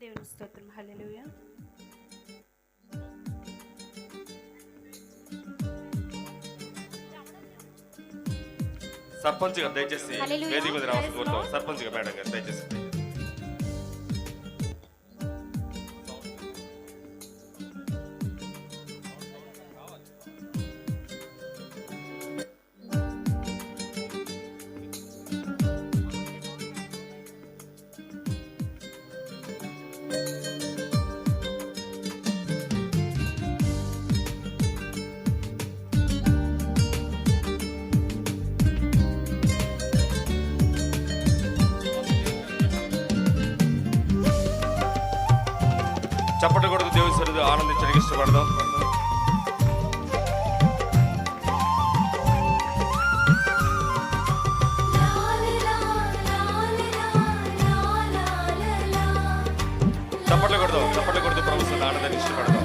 దేవుని స్తోత్రం. హల్లెలూయా. సర్పంచ్ గారు దయచేసి. వేదిక మీద రావాల్సి కోరుతాం. సర్పంచ్ గారు మేడం గారు దయచేసి. చప్పటి కొడుకు దేవుని సరిది ఆనందించడానికి ఇష్టపడదాం. చప్పట్లు కొడదాం చప్పట్లు కొడుతూ ప్రభు ఆనందాన్ని ఇష్టపడదాం.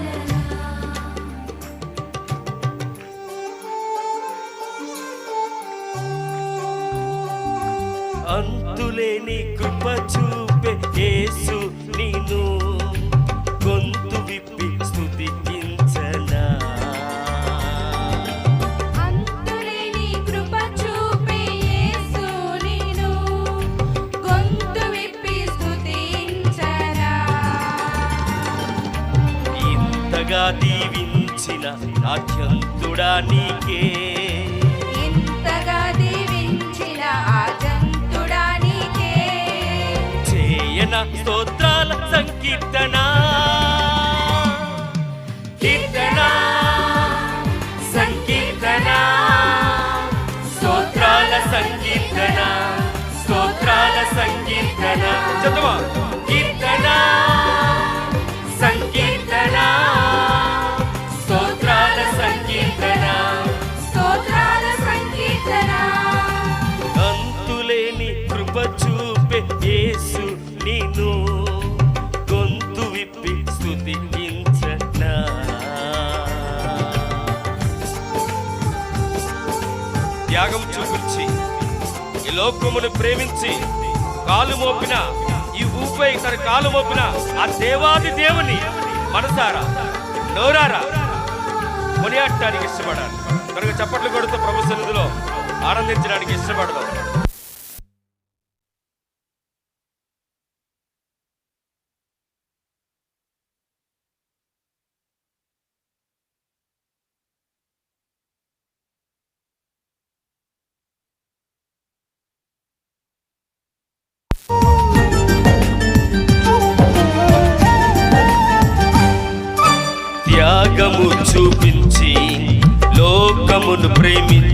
అంతులేని కృప చూపే యేసు నీను ఇంతగా దీవించిన అత్యంతుడా నీకే. ఇంతగా దీవించిన ఆ జంతుడా నీకే. చేయన స్తోత్రాల సంకీర్తన. కీర్తన సంకీర్తన స్తోత్రాల సంకీర్తన స్తోత్రాల సంకీర్తన. చదవా కృప చూపే యేసు నీను గొంతు విప్పి స్తుతించనా. త్యాగం చూపించి ఈ లోకమును ప్రేమించి కాలు మోపిన ఈ ఊపై తన కాలు మోపిన ఆ దేవాది దేవుని మనసారా నోరారా? కొనియాడటానికి ఇష్టపడాలి. కనుక చప్పట్లు కొడుతూ ప్రభు సన్నిధిలో ఆనందించడానికి ఇష్టపడదాం. త్యాగము చూపించి లోకమును ప్రేమించి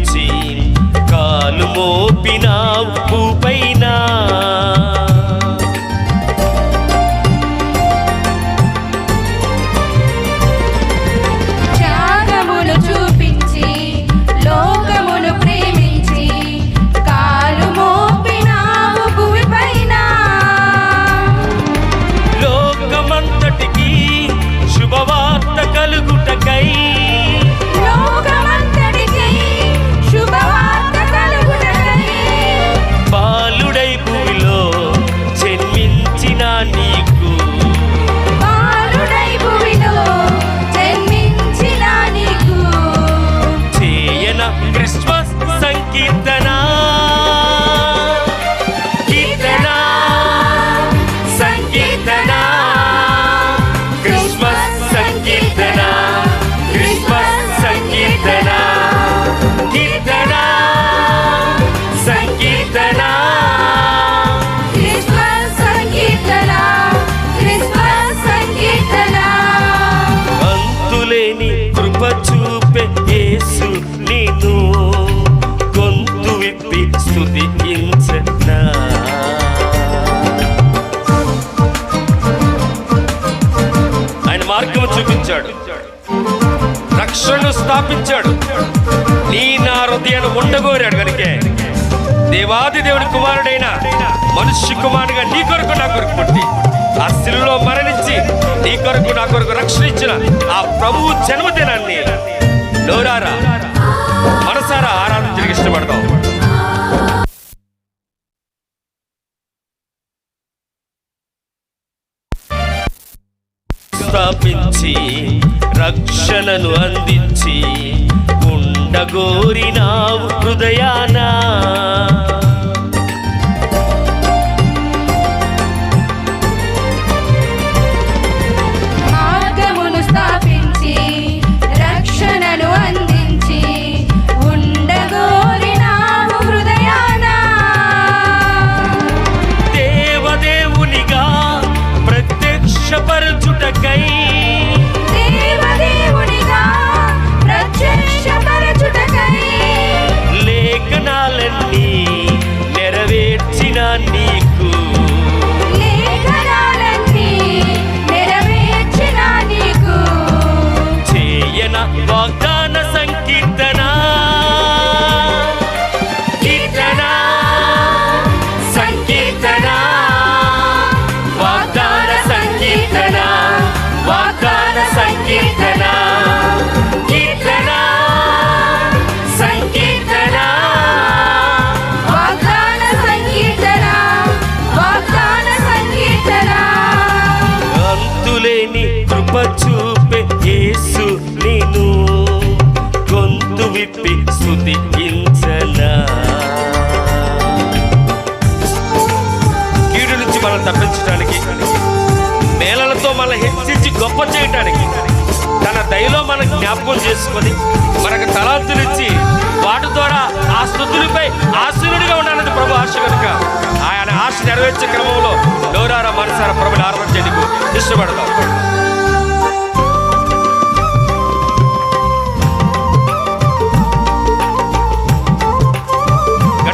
దేవాది దేవుని కుమారుడైన మనుష్య కుమారుడిగా నీ కొరకు నా కొరకు పుట్టి ఆ శిలువలో మరణించి నీ కొరకు నా కొరకు రక్షణ ఇచ్చిన ఆ ప్రభువు జన్మదినాన్ని నోరారా మనసారా ఆరాధించడానికి ఇష్టపడతాం. స్థాపించి రక్షణను అందించి ఉండగోరినావు హృదయానా లేని కృప చూపే యేసు నేను గొంతు విప్పి స్తుతించనా. కీడు నుంచి మనం తప్పించడానికి నేలలతో మన హెచ్చించి గొప్ప చేయటానికి తన దయలో మన జ్ఞాపకం చేసుకొని మనకు తలాంతులిచ్చి వాటి ద్వారా ఆ స్థుతులపై ఆశీనుడిగా ఉండాలని ప్రభు ఆశ కనుక ఆయన ఆశ నెరవేర్చే క్రమంలో నోరార మనసార ప్రభుని ఆరాధన చేయడానికి ఇష్టపడతాం.